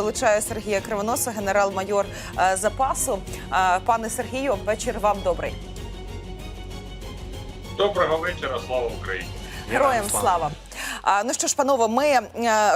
долучає Сергія Кривоноса, генерал-майор е, запасу. Е, Пане Сергію, вечір вам добрий. Доброго вечора, слава Україні. Героям слава. Ну що ж, панове, ми е,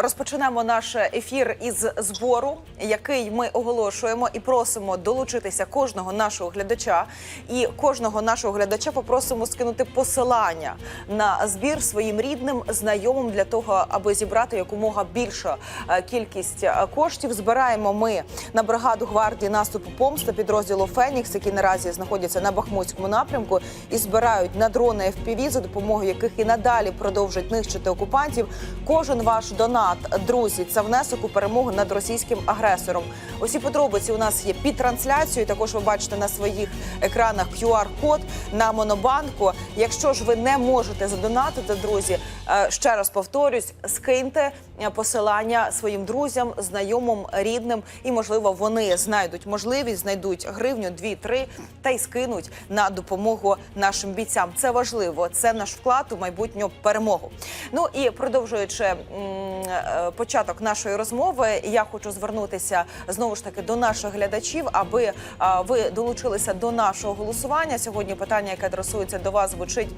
розпочнемо наш ефір із збору, який ми оголошуємо і просимо долучитися кожного нашого глядача. І кожного нашого глядача попросимо скинути посилання на збір своїм рідним, знайомим для того, аби зібрати якомога більша е, кількість е, коштів. Збираємо ми на бригаду гвардії наступу помста підрозділу Фенікс, які наразі знаходяться на Бахмутському напрямку, і збирають на дрони FPV, за допомогою яких і надалі продовжать нищити окупантів. Кожен ваш донат, друзі, це внесок у перемогу над російським агресором. Усі подробиці у нас є під трансляцією. Також ви бачите на своїх екранах QR-код на монобанку. Якщо ж ви не можете задонатити, друзі, е, ще раз повторюсь, скиньте посилання своїм друзям, знайомим, рідним, і можливо вони знайдуть можливість, знайдуть гривню, дві-три та й скинуть на допомогу нашим бійцям. Це важливо. Це наш вклад у майбутню перемогу. Ну і продовжуючи е, початок нашої розмови, я хочу звернутися знову ж таки до наших глядачів, аби ви долучилися до нашого голосування. Сьогодні питання, яке адресується до вас, звучить.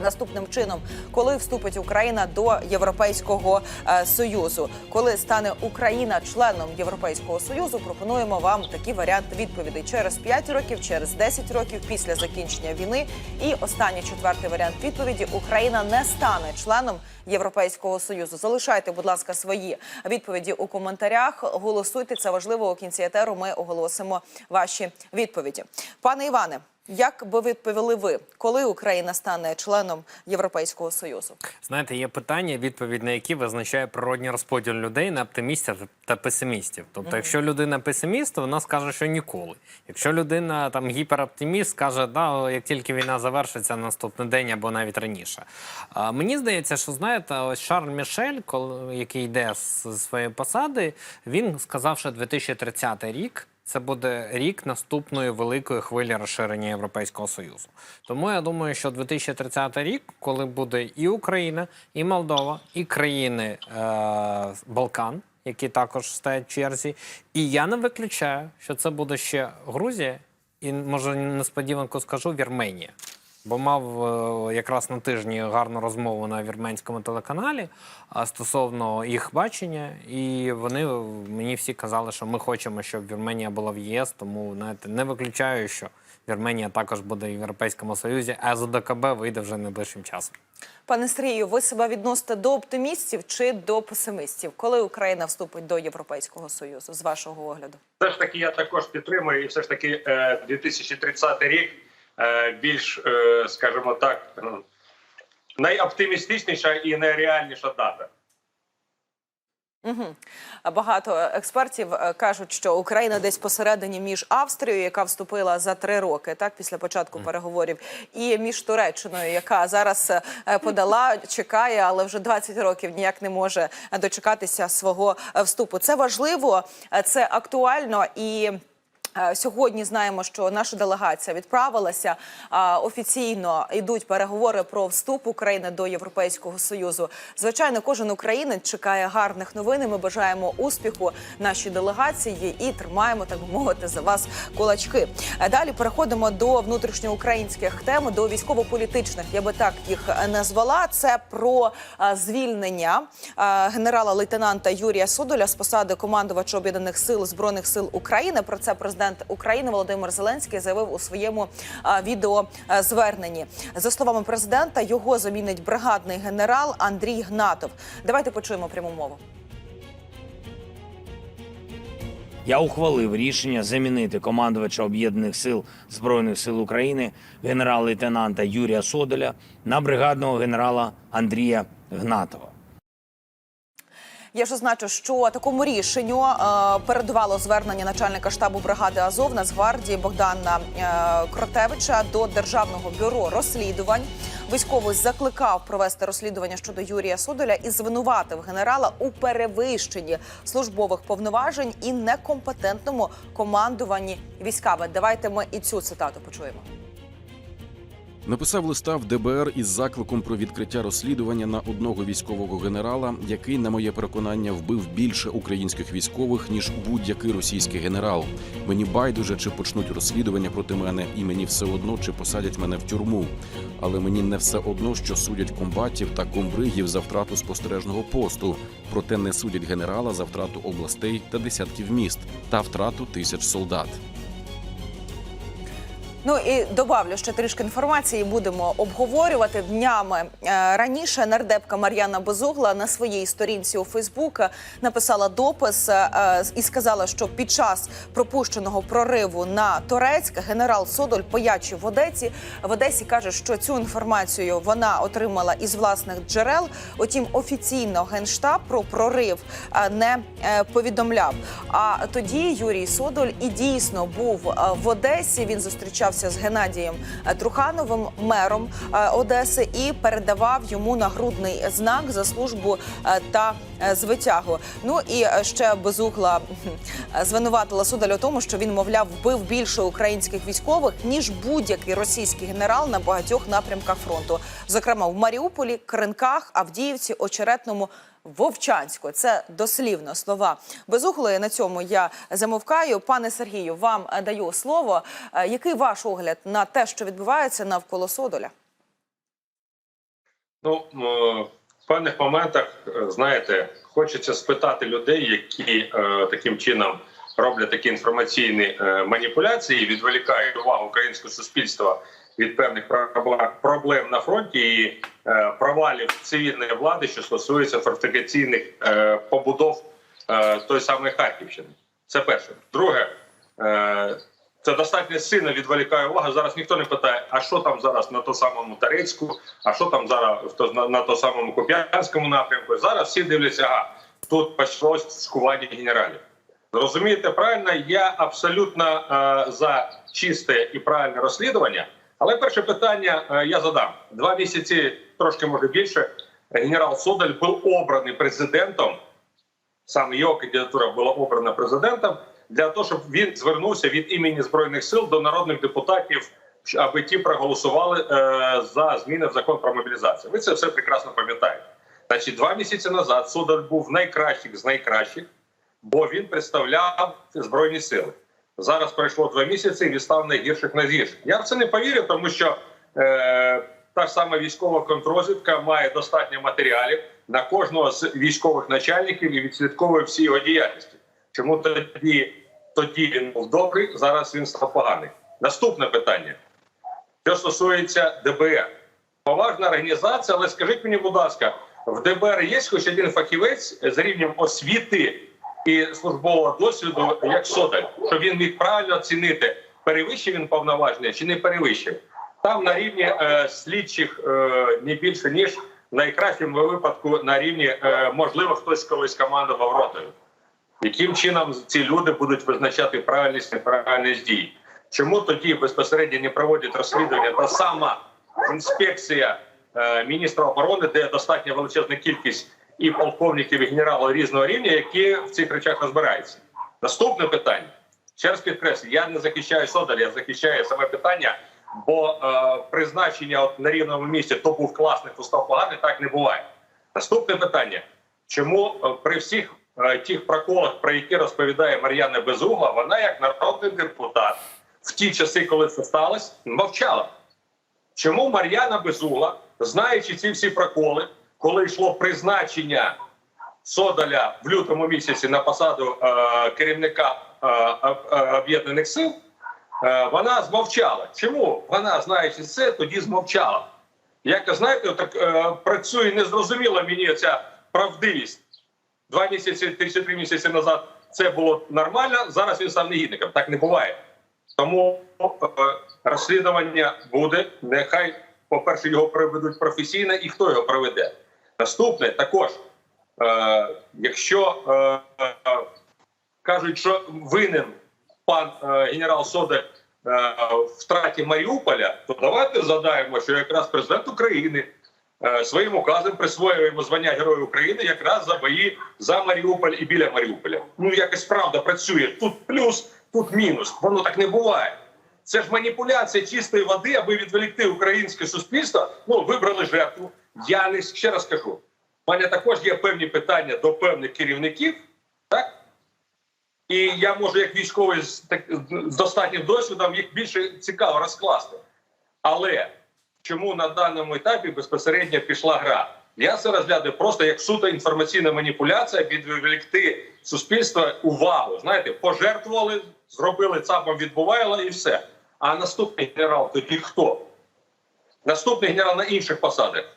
Наступним чином, коли вступить Україна до Європейського е, союзу, коли стане Україна членом Європейського союзу, пропонуємо вам такі варіанти відповідей через 5 років, через 10 років після закінчення війни. І останній четвертий варіант відповіді: Україна не стане членом Європейського союзу. Залишайте, будь ласка, свої відповіді у коментарях. Голосуйте це важливо. У кінці етеру ми оголосимо ваші відповіді. Пане Іване. Як би відповіли ви, коли Україна стане членом Європейського союзу? Знаєте, є питання, відповідь на які визначає природній розподіл людей на оптимістів та песимістів. Тобто, якщо людина песиміст, то вона скаже, що ніколи. Якщо людина там гіпероптиміст, скаже, да, як тільки війна завершиться на наступний день або навіть раніше. А, мені здається, що знаєте, ось Шарль Мішель, коли який йде з своєї посади, він сказав, що 2030 рік. Це буде рік наступної великої хвилі розширення Європейського Союзу. Тому я думаю, що 2030 рік, коли буде і Україна, і Молдова, і країни е- Балкан, які також стоять в черзі, і я не виключаю, що це буде ще Грузія, і може несподіванку скажу Вірменія. Бо мав е, якраз на тижні гарну розмову на вірменському телеканалі стосовно їх бачення, і вони е, мені всі казали, що ми хочемо, щоб Вірменія була в ЄС, тому знаєте, не виключаю, що Вірменія також буде в Європейському Союзі, а з вийде вже найближчим часом. Пане Сергію, ви себе відносите до оптимістів чи до песимістів, коли Україна вступить до Європейського союзу, з вашого огляду? Все ж таки, я також підтримую, і все ж таки, е, 2030 рік е, більш, е, скажімо так, е, найоптимістичніша і найреальніша дата. Угу. Багато експертів е, кажуть, що Україна десь посередині між Австрією, яка вступила за три роки, так після початку переговорів, і між Туреччиною, яка зараз е, подала, чекає, але вже 20 років ніяк не може дочекатися свого е, вступу. Це важливо, е, це актуально і. Е, Сьогодні знаємо, що наша делегація відправилася офіційно. Йдуть переговори про вступ України до Європейського союзу. Звичайно, кожен українець чекає гарних новин. і Ми бажаємо успіху нашій делегації і тримаємо, так мовити, за вас кулачки. Е, Далі переходимо до внутрішньоукраїнських тем, до військово-політичних. Я би так їх назвала. Це про е, звільнення е, генерала-лейтенанта Юрія Содоля з посади командувача об'єднаних сил збройних сил України. Про це президент України Володимир Зеленський заявив у своєму відеозверненні. За словами президента, його замінить бригадний генерал Андрій Гнатов. Давайте почуємо пряму мову. Я ухвалив рішення замінити командувача об'єднаних сил збройних сил України генерал-лейтенанта Юрія Содоля на бригадного генерала Андрія Гнатова. Я ж зазначу, що такому рішенню е, передувало звернення начальника штабу бригади Азов Нацгвардії Богдана е, Кротевича до державного бюро розслідувань. Військовий закликав провести розслідування щодо Юрія Содоля і звинуватив генерала у перевищенні службових повноважень і некомпетентному командуванні військами. Давайте ми і цю цитату почуємо. Написав листа в ДБР із закликом про відкриття розслідування на одного військового генерала, який, на моє переконання, вбив більше українських військових ніж будь-який російський генерал. Мені байдуже, чи почнуть розслідування проти мене, і мені все одно, чи посадять мене в тюрму. Але мені не все одно, що судять комбатів та комбригів за втрату спостережного посту. Проте не судять генерала за втрату областей та десятків міст та втрату тисяч солдат. Ну і добавлю ще трішки інформації. Будемо обговорювати днями Е, раніше. Нардепка Мар'яна Безугла на своїй сторінці у Фейсбук написала допис е, і сказала, що під час пропущеного прориву на Торецьк генерал Содоль поячив в Одесі. В Одесі каже, що цю інформацію вона отримала із власних джерел. Утім, офіційно генштаб про прорив е, не повідомляв. А тоді Юрій Содоль і дійсно був в Одесі. Він зустрічався з Геннадієм е, Трухановим, мером е, Одеси, і передавав йому нагрудний знак за службу е, та звитягу. Ну і ще безугла звинуватила Содоль у тому, що він, мовляв, вбив більше українських військових ніж будь-який російський генерал на багатьох напрямках фронту, зокрема в Маріуполі, Кринках, Авдіївці, Очеретному. Вовчанську це дослівно слова безуглої. На цьому я замовкаю. Пане Сергію, вам даю слово. Е, Який ваш огляд на те, що відбувається навколо Содоля? Ну в певних моментах, е, знаєте, хочеться спитати людей, які е, таким чином роблять такі інформаційні е, маніпуляції, відволікають увагу українського суспільства від певних проблем- на фронті і е, провалів цивільної влади, що стосується фортифікаційних е, побудов е, той самої Харківщини. Це перше. Друге, це достатньо сильно відволікає увагу. Зараз ніхто не питає, а що там зараз на то самому Тарецьку, а що там зараз на, на то самому Куп'янському напрямку. Зараз всі дивляться, ага, тут почалось скування генералів. Розумієте правильно, я абсолютно е, за чисте і правильне розслідування. Але перше питання е, я задам два місяці, трошки може більше. Генерал Содаль був обраний президентом. Саме його кандидатура була обрана президентом для того, щоб він звернувся від імені збройних сил до народних депутатів, аби ті проголосували е, за зміни в закон про мобілізацію. Ви це все прекрасно пам'ятаєте. Значить, два місяці назад Содаль був найкращих з найкращих, бо він представляв збройні сили. Зараз пройшло два місяці, і він став найгірших на найгірших. Я в це не повірю, тому що е, та ж сама військова контррозвідка має достатньо матеріалів на кожного з військових начальників і відслідковує всі його діяльності. Чому тоді, тоді він був добрий, зараз він став поганий? Наступне питання. Що стосується ДБР, поважна організація, але скажіть мені, будь ласка, в ДБР є хоч один фахівець з рівнем освіти і службового досвіду, як Содаль, щоб він міг правильно оцінити, перевищив він повноваження чи не перевищив. Там на рівні е, слідчих е, не більше ніж в найкращому випадку на рівні е, можливо хтось колись командував ротою. Яким чином ці люди будуть визначати правильність неправильність дій? Чому тоді безпосередньо не проводять розслідування та сама інспекція е, міністра оборони, де достатньо величезна кількість і полковників, і генералів різного рівня, які в цих речах розбираються? Наступне питання. Ще раз підкреслю, я не захищаю Содаль, я захищаю саме питання, бо е, призначення от на рівному місці то був класний, то став поганий, так не буває. Наступне питання: чому е, при всіх е, тих проколах, про які розповідає Мар'яна Безугла, вона як народний депутат в ті часи, коли це сталося, мовчала? Чому Мар'яна Безугла, знаючи ці всі проколи, коли йшло призначення Содаля в лютому місяці на посаду е, керівника е, е, е, об'єднаних сил, е, вона змовчала. Чому вона, знаючи це, тоді змовчала? Як знаєте, так е, працює незрозуміло мені ця правдивість. Два місяці, три-три місяці назад це було нормально. Зараз він став негідником. Так не буває. Тому е, розслідування буде. Нехай, по-перше, його проведуть професійно і хто його проведе. Наступне також, е, якщо е, кажуть, що винен пан е, генерал Содель е, втраті Маріуполя, то давайте задаємо, що якраз президент України е, своїм указом присвоює йому звання Героя України якраз за бої за Маріуполь і біля Маріуполя. Ну якось правда працює. Тут плюс, тут мінус. Воно так не буває. Це ж маніпуляція чистої води, аби відволікти українське суспільство. Ну вибрали жертву. Я не ще раз кажу. У мене також є певні питання до певних керівників, так і я можу, як військовий з, так, з достатнім досвідом, їх більше цікаво розкласти. Але чому на даному етапі безпосередньо пішла гра? Я це розглядаю просто як суто інформаційна маніпуляція, відволікти суспільство увагу. Знаєте, пожертвували, зробили ЦАПом відбувало і все. А наступний генерал тоді хто? Наступний генерал на інших посадах.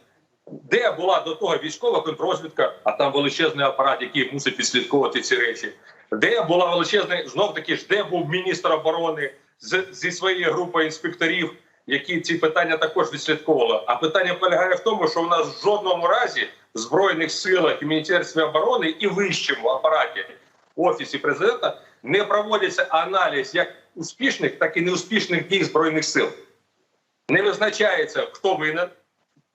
Де була до того військова контррозвідка, а там величезний апарат, який мусить відслідковувати ці речі. Де була величезна, знов таки ж, де був міністр оборони з, зі своєю групою інспекторів, які ці питання також відслідковували. А питання полягає в тому, що у нас в жодному разі в збройних силах і міністерстві оборони і вищому апараті офісі президента не проводиться аналіз як успішних, так і неуспішних дій збройних сил. Не визначається, хто винен,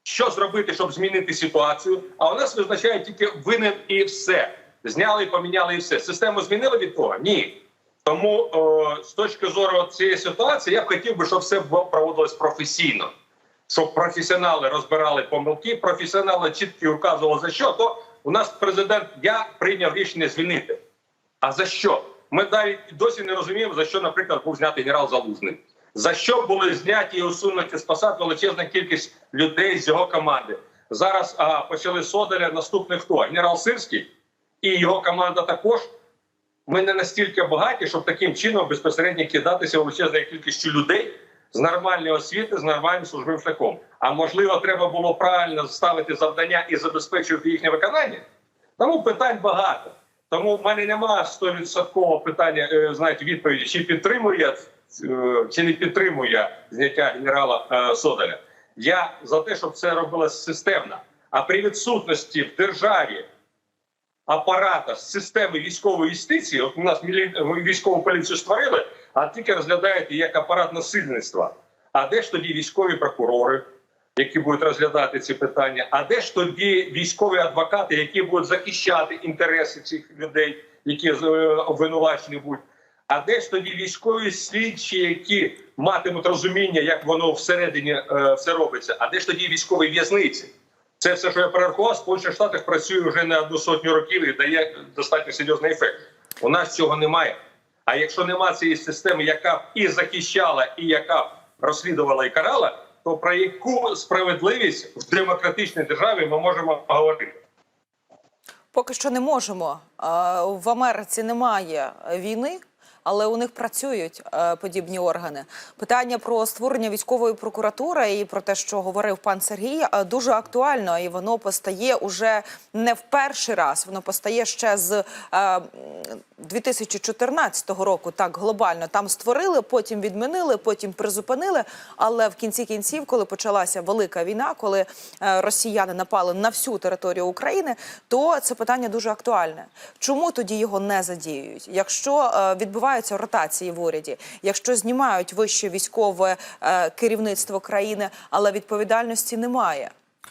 що зробити, щоб змінити ситуацію. А у нас визначає тільки винен і все. Зняли поміняли і все. Систему змінили від того? Ні. Тому о, з точки зору цієї ситуації я б хотів би, щоб все проводилось професійно, щоб професіонали розбирали помилки, професіонали чітко указували за що. То у нас президент я прийняв рішення звільнити. А за що? Ми навіть досі не розуміємо, за що, наприклад, був знятий генерал Залужний. За що були зняті і усунуті з посад величезна кількість людей з його команди. Зараз а, почали Содаря, наступний хто? Генерал Сирський і його команда також. Ми не настільки багаті, щоб таким чином безпосередньо кидатися величезною кількістю людей з нормальної освіти, з нормальним службовим шляхом. А можливо, треба було правильно ставити завдання і забезпечувати їхнє виконання. Тому питань багато. Тому в мене немає 100% питання, е, знаєте, відповіді, чи підтримує чи не підтримує зняття генерала е, Содаря. Я за те, щоб це робилося системно. А при відсутності в державі апарата системи військової юстиції, от у нас військову поліцію створили, а тільки розглядаєте як апарат насильництва. А де ж тоді військові прокурори, які будуть розглядати ці питання? А де ж тоді військові адвокати, які будуть захищати інтереси цих людей, які е, обвинувачені будуть? А де ж тоді військові слідчі, які матимуть розуміння, як воно всередині е, все робиться? А де ж тоді військові в'язниці? Це все, що я перерахував, Сполучених Штатах працює вже не одну сотню років і дає достатньо серйозний ефект. У нас цього немає. А якщо немає цієї системи, яка б і захищала, і яка б розслідувала і карала, то про яку справедливість в демократичній державі ми можемо говорити? Поки що не можемо. В Америці немає війни. Але у них працюють е, подібні органи. Питання про створення військової прокуратури і про те, що говорив пан Сергій, е, дуже актуально, і воно постає уже не в перший раз. Воно постає ще з е, 2014 року. Так глобально там створили, потім відмінили, потім призупинили. Але в кінці кінців, коли почалася велика війна, коли е, росіяни напали на всю територію України, то це питання дуже актуальне. Чому тоді його не задіюють? Якщо е, відбуваються ротації в уряді, якщо знімають вище військове е, керівництво країни, але відповідальності немає.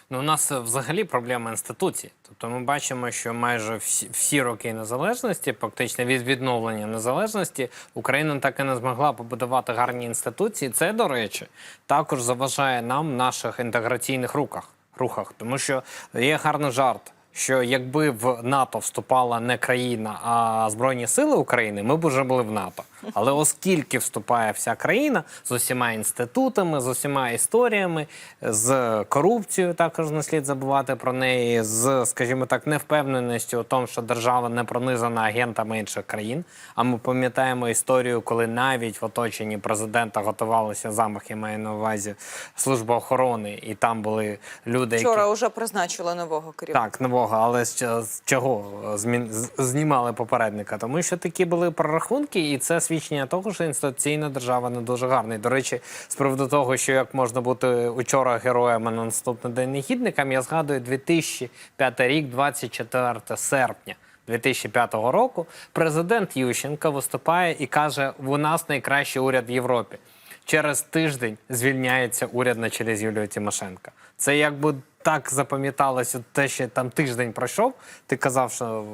Ну, у нас е, взагалі проблема інституцій. Тобто ми бачимо, що майже всі, всі роки незалежності, фактично від відновлення незалежності, Україна так і не змогла побудувати гарні інституції. Це, до речі, також заважає нам в наших інтеграційних рухах. рухах. Тому що є гарний жарт. Що якби в НАТО вступала не країна, а Збройні Сили України, ми б уже були в НАТО. Але оскільки вступає вся країна з усіма інститутами, з усіма історіями, з корупцією, також не слід забувати про неї, з, скажімо так, невпевненістю у тому, що держава не пронизана агентами інших країн. А ми пам'ятаємо історію, коли навіть в оточенні президента готувалися замахи, маю на увазі служба охорони, і там були люди, які Вчора вже призначили нового керівника. так, нового, але з, чого змін, з- знімали попередника? Тому що такі були прорахунки, і це свідчення того, що інституційна держава не дуже гарна. І, до речі, з приводу того, що як можна бути учора героєм, а на наступний день негідником, я згадую 2005 рік, 24 серпня. 2005 року президент Ющенко виступає і каже: у нас найкращий уряд в Європі. Через тиждень звільняється уряд на чолі з Юлією Тимошенко. Це якби так запам'яталося те, що там тиждень пройшов. Ти казав, що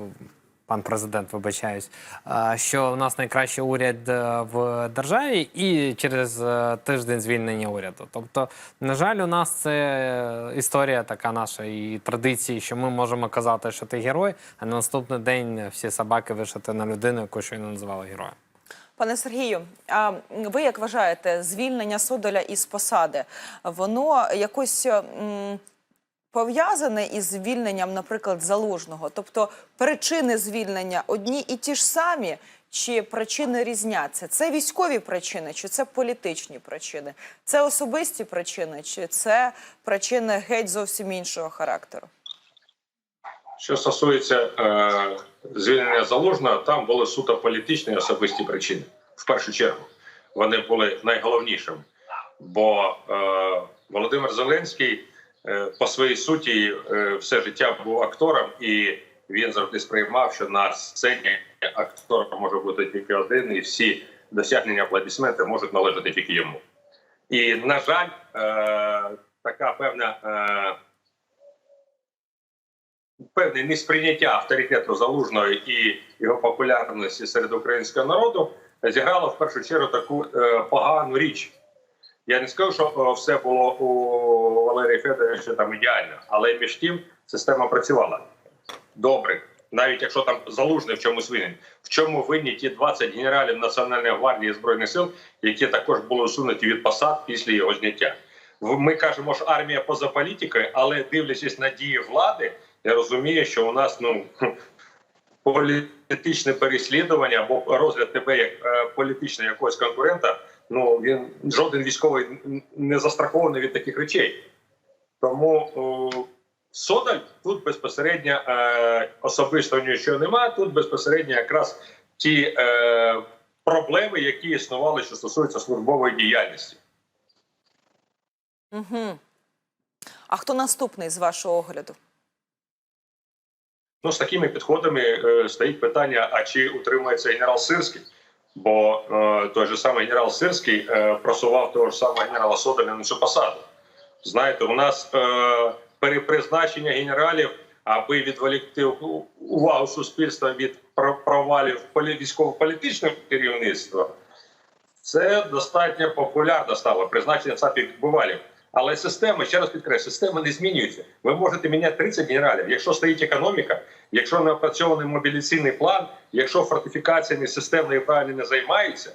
Пан президент, вибачаюсь, що в нас найкращий уряд е, в державі, і через е, тиждень звільнення уряду. Тобто, на жаль, у нас це історія така наша і традиції, що ми можемо казати, що ти герой, а на наступний день всі собаки вишити на людину, яку щойно називали героєм. Пане Сергію, а ви як вважаєте, звільнення Содоля із посади, воно якось пов'язане із звільненням, наприклад, залужного? Тобто причини звільнення одні і ті ж самі, чи причини різняться? Це військові причини, чи це політичні причини? Це особисті причини, чи це причини геть зовсім іншого характеру? Що стосується е, звільнення залужного, там були суто політичні і особисті причини. В першу чергу вони були найголовнішими. Bо е, Володимир Зеленський по своїй суті е, все життя був актором, і він завжди сприймав, що на сцені актор може бути тільки один, і всі досягнення аплодисменти можуть належати тільки йому. І на жаль, е, така певна. Е, певне несприйняття авторитету залужного і його популярності серед українського народу зіграло в першу чергу таку е, погану річ. Я не скажу, що все було у Валерія Федоровича там ідеально, але між тим система працювала добре. Навіть якщо там залужний в чомусь винен, в чому винні ті 20 генералів Національної гвардії збройних сил, які також були усунуті від посад після його зняття. Ми кажемо, що армія поза політикою, але дивлячись на дії влади, я розумію, що у нас ну політичне переслідування або розгляд тебе як е, політичного якогось конкурента. Ну він жоден військовий не застрахований від таких речей. Тому о, Содаль тут безпосередньо е, особисто нічого немає. Тут безпосередньо якраз ті е, проблеми, які існували, що стосуються службової діяльності. Угу. А хто наступний з вашого огляду? Ну, з такими підходами е, стоїть питання: а чи утримується генерал Сирський? Бо е, той же самий генерал Сирський е, просував того ж самого генерала Содаля на цю посаду. Знаєте, у нас е, перепризначення генералів, аби відволікти увагу суспільства від про- провалів полі- військово-політичного керівництва, це достатньо популярно стало призначення ЦАПів бувалів. Але система, ще раз підкреслю, система не змінюється. Ви можете міняти 30 генералів. Якщо стоїть економіка, якщо не опрацьований мобілізаційний план, якщо фортифікаціями системно і правильно не займаються,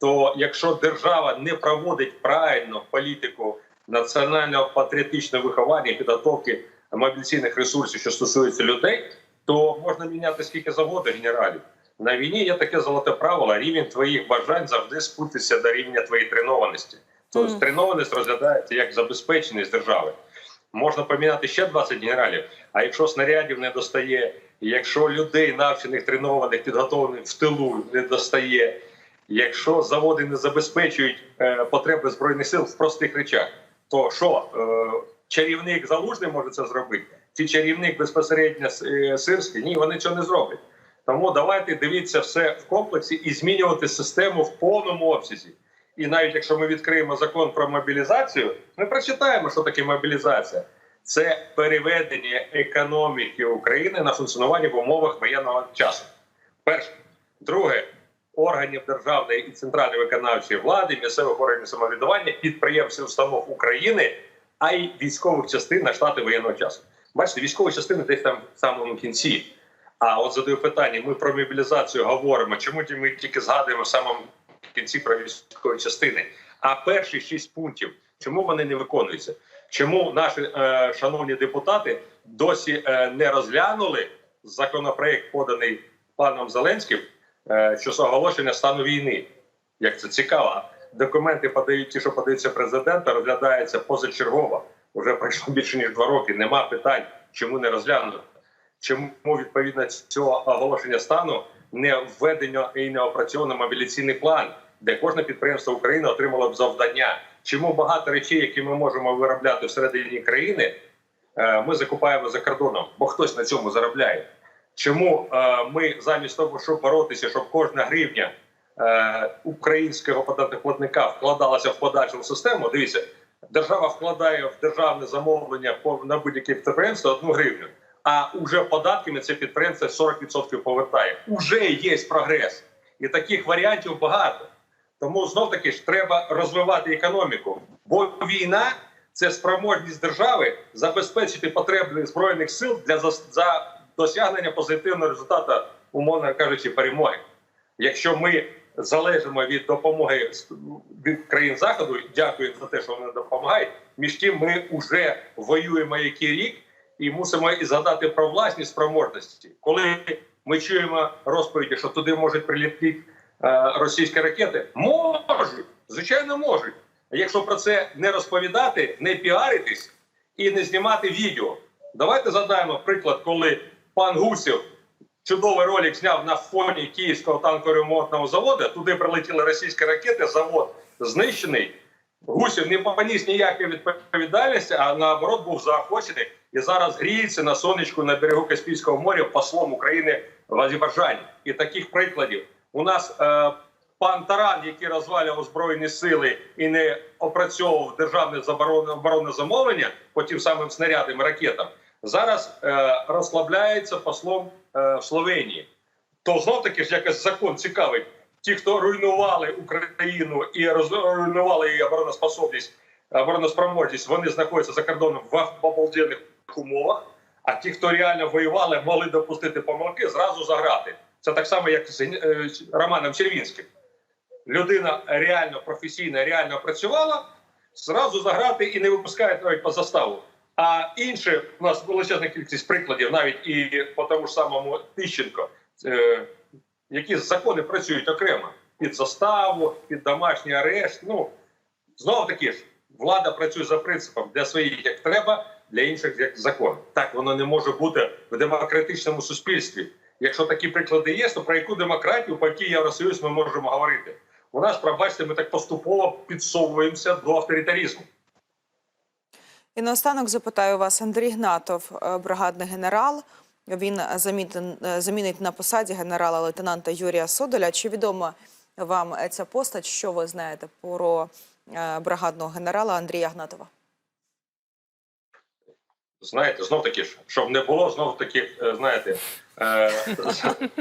то якщо держава не проводить правильно політику національного патріотичного виховання і підготовки мобілізаційних ресурсів, що стосується людей, то можна міняти скільки завгодно генералів. На війні є таке золоте правило: рівень твоїх бажань завжди спутиться до рівня твоєї тренованості. Тобто Мгм. тренованість розглядається як забезпеченість держави. Можна поміняти ще 20 генералів, а якщо снарядів не достає, якщо людей навчених, тренованих, підготовлених в тилу не достає, якщо заводи не забезпечують е, потреби збройних сил в простих речах, то що е, чарівник залужний може це зробити? Чи чарівник безпосередньо е, сирський? Ні, вони цього не зроблять. Тому давайте дивитися все в комплексі і змінювати систему в повному обсязі. І навіть якщо ми відкриємо закон про мобілізацію, ми прочитаємо, що таке мобілізація. Це переведення економіки України на функціонування в умовах воєнного часу. Перше, друге, органів державної і центральної виконавчої влади, місцевих органів самоврядування, підприємств установ України, а й військових частин на штати воєнного часу. Бачите, військові частини десь там в самому кінці. А от задаю питання: ми про мобілізацію говоримо. Чому ми тільки згадуємо в самому кінці про військові частини? А перші шість пунктів, чому вони не виконуються? Чому наші е, шановні депутати досі е, не розглянули законопроект, поданий паном Зеленським, е, що з оголошення стану війни? Як це цікаво? Документи подають ті, що подаються президента, розглядаються позачергово. Уже пройшло більше ніж два роки. Нема питань, чому не розглянуто. Чому відповідно цього оголошення стану не введено і не опрацьовано мобілізаційний план, де кожне підприємство України отримало б завдання? Чому багато речей, які ми можемо виробляти всередині країни, е, ми закупаємо за кордоном, бо хтось на цьому заробляє? Чому е, ми замість того, щоб боротися, щоб кожна гривня е, українського податоплатника вкладалася в подальшу систему? Дивіться, держава вкладає в державне замовлення на будь-яке підприємство одну гривню. А уже податками це підприємство 40% повертає. Уже є прогрес, і таких варіантів багато. Тому знов таки ж треба розвивати економіку, бо війна це спроможність держави забезпечити потреби збройних сил для за досягнення позитивного результату, умовно кажучи, перемоги. Якщо ми залежимо від допомоги від країн заходу, дякую за те, що вони допомагають. Між тим, ми вже воюємо який рік і мусимо і згадати про власні спроможності. Коли ми чуємо розповіді, що туди можуть прилітати е, російські ракети, можуть, звичайно, можуть. Якщо про це не розповідати, не піаритись і не знімати відео. Давайте задаємо приклад, коли пан Гусєв чудовий ролик зняв на фоні київського танкоремонтного заводу. Туди прилетіли російські ракети, завод знищений. Гусєв не поніс ніякої відповідальності, а наоборот був заохочений і зараз гріється на сонечку на берегу Каспійського моря послом України в Азербайджані. І таких прикладів у нас е, пан Таран, який розвалював збройні сили і не опрацьовував державне оборонне замовлення по тим самим снарядам і ракетам, зараз е, розслабляється послом е, в Словенії. То знов таки ж якось закон цікавий. Ті, хто руйнували Україну і руйнували її обороноспособність, обороноспроможність, вони знаходяться за кордоном в обалденних умовах. А ті, хто реально воювали, могли допустити помилки, зразу заграти. Це так само, як з е, Романом Червінським. Людина реально професійно, реально працювала, зразу заграти і не випускають навіть по заставу. А інше у нас величезна кількість прикладів, навіть і по тому ж самому Тищенко, е, які закони працюють окремо під заставу, під домашній арешт. Ну знову таки ж влада працює за принципом для своїх як треба, для інших як закон. Так воно не може бути в демократичному суспільстві. Якщо такі приклади є, то про яку демократію по якій Євросоюз ми можемо говорити? У нас, пробачте, ми так поступово підсовуємося до авторитаризму. І наостанок запитаю вас, Андрій Гнатов, е, бригадний генерал. Він замітен- е, замінить на посаді генерала-лейтенанта Юрія Содоля. Чи відома вам е, ця постать? Що ви знаєте про е, бригадного генерала Андрія Гнатова? знаєте, знов таки ж, щоб не було знов таки, е, знаєте, е,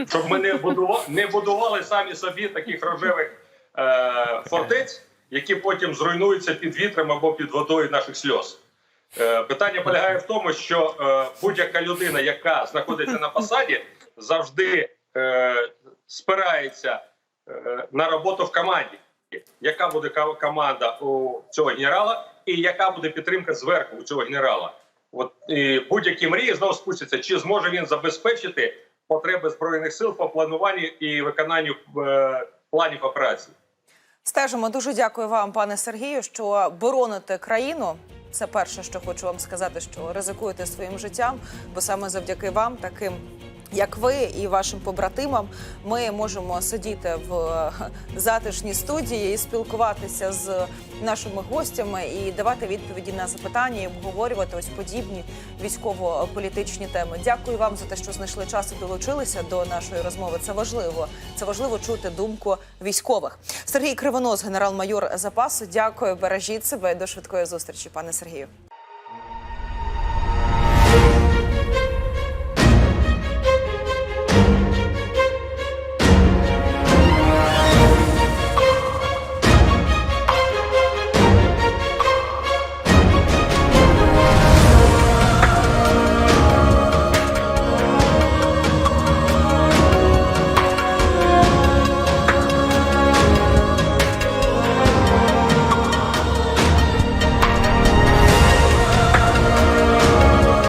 щоб ми не будували, не будували самі собі таких рожевих е, фортець, які потім зруйнуються під вітром або під водою наших сльоз. Е, питання полягає в тому, що е, будь-яка людина, яка знаходиться на посаді, завжди е, спирається на роботу в команді. Яка буде команда у цього генерала, і яка буде підтримка зверху у цього генерала? От будь-які мрії знову спустяться, чи зможе він забезпечити потреби збройних сил по плануванню і виконанню планів операцій. Стежимо. Дуже дякую вам, пане Сергію, що бороните країну. Це перше, що хочу вам сказати, що ризикуєте своїм життям, бо саме завдяки вам, таким як ви і вашим побратимам, ми можемо сидіти в е, затишній студії і спілкуватися з нашими гостями і давати відповіді на запитання і обговорювати ось подібні військово-політичні теми. Дякую вам за те, що знайшли час і долучилися до нашої розмови. Це важливо. Це важливо чути думку військових. Сергій Кривонос, генерал-майор запасу. Дякую, бережіть себе і до швидкої зустрічі, пане Сергію.